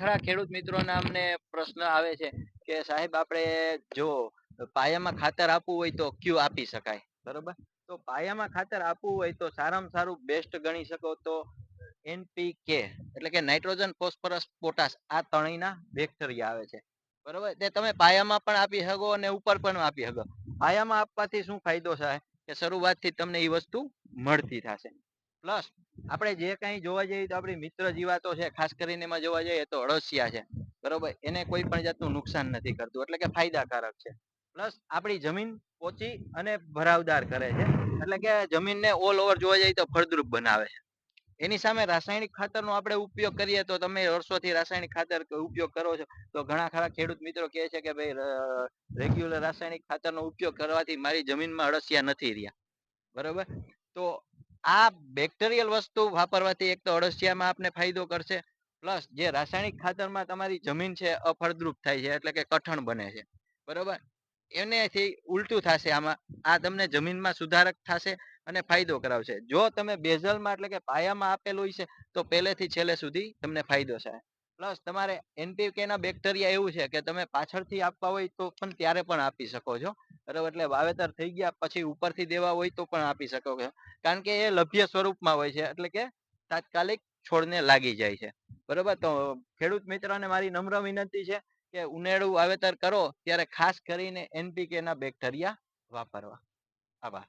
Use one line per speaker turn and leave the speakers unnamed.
ખરા ખેડૂત મિત્રોના અમને પ્રશ્ન આવે છે કે સાહેબ, આપણે જો પાયામાં ખાતર આપવું હોય તો ક્યુ આપી શકાય? બરોબર? તો પાયામાં ખાતર આપવું હોય તો સારામાં સારું બેસ્ટ ગણી શકો તો એનપીકે એટલે કે નાઇટ્રોજન, ફોસ્ફરસ, પોટાશ આ ત્રણેયના બેક્ટેરિયા આવે છે. બરોબર? તે તમે પાયામાં પણ આપી શકો અને ઉપર પણ આપી શકો. પાયામાં આપવાથી શું ફાયદો થાય? કે શરૂઆતથી તમને એ વસ્તુ મળતી થશે. પ્લસ આપણે જે કઈ જોવા જઈએ તો આપણી મિત્ર જીવાતો છે, ખાસ કરીને એમાં જોવા જઈએ તો અળસિયા છે. બરોબર? એને કોઈ પણ જાતનું નુકસાન નથી કરતું, એટલે કે ફાયદાકારક છે. પ્લસ આપણી જમીન પોચી અને ભરાવદાર કરે છે. એટલે કે જમીનને ઓલ ઓવર જોવા જઈએ તો ફળદ્રુપ બનાવે છે. એની સામે રાસાયણિક ખાતરનો આપણે ઉપયોગ કરીએ તો તમે વર્ષોથી રાસાયણિક ખાતર ઉપયોગ કરો છો, તો ઘણા ખરા ખેડૂત મિત્રો કહે છે કે ભાઈ રેગ્યુલર રાસાયણિક ખાતરનો ઉપયોગ કરવાથી મારી જમીનમાં અળસિયા નથી રહ્યા. બરોબર? તો આ બેક્ટેરિયલ વસ્તુ વાપરવાથી એક તો અળસિયામાં આપને ફાયદો કરશે પ્લસ જે રાસાયણિક ખાતરમાં તમારી જમીન છે અફળદ્રુપ થાય છે, એટલે કે કઠણ બને છે. બરોબર? એનેથી ઉલટું થશે આમાં. આ તમને જમીનમાં સુધારક થશે અને ફાયદો કરાવશે. જો તમે બેઝલમાં એટલે કે પાયામાં આપેલું છે, તો પહેલેથી છેલ્લે સુધી તમને ફાયદો થાય. પ્લસ તમારે એનપીકે ના બેક્ટેરિયા એવું છે કે તમે પાછળથી આપવા હોય તો પણ ત્યારે પણ આપી શકો છો. બરાબર? એટલે વાવેતર થઈ ગયા, પછી ઉપરથી દેવા હોય તો પણ આપી શકો છો. કારણ કે એ લભ્ય સ્વરૂપમાં હોય છે, એટલે કે તાત્કાલિક છોડને લાગી જાય છે. બરોબર? તો ખેડૂત મિત્રને મારી નમ્ર વિનંતી છે કે ઉનેળું વાવેતર કરો, ત્યારે ખાસ કરીને એનપીકે ના બેક્ટેરિયા વાપરવા. આભાર.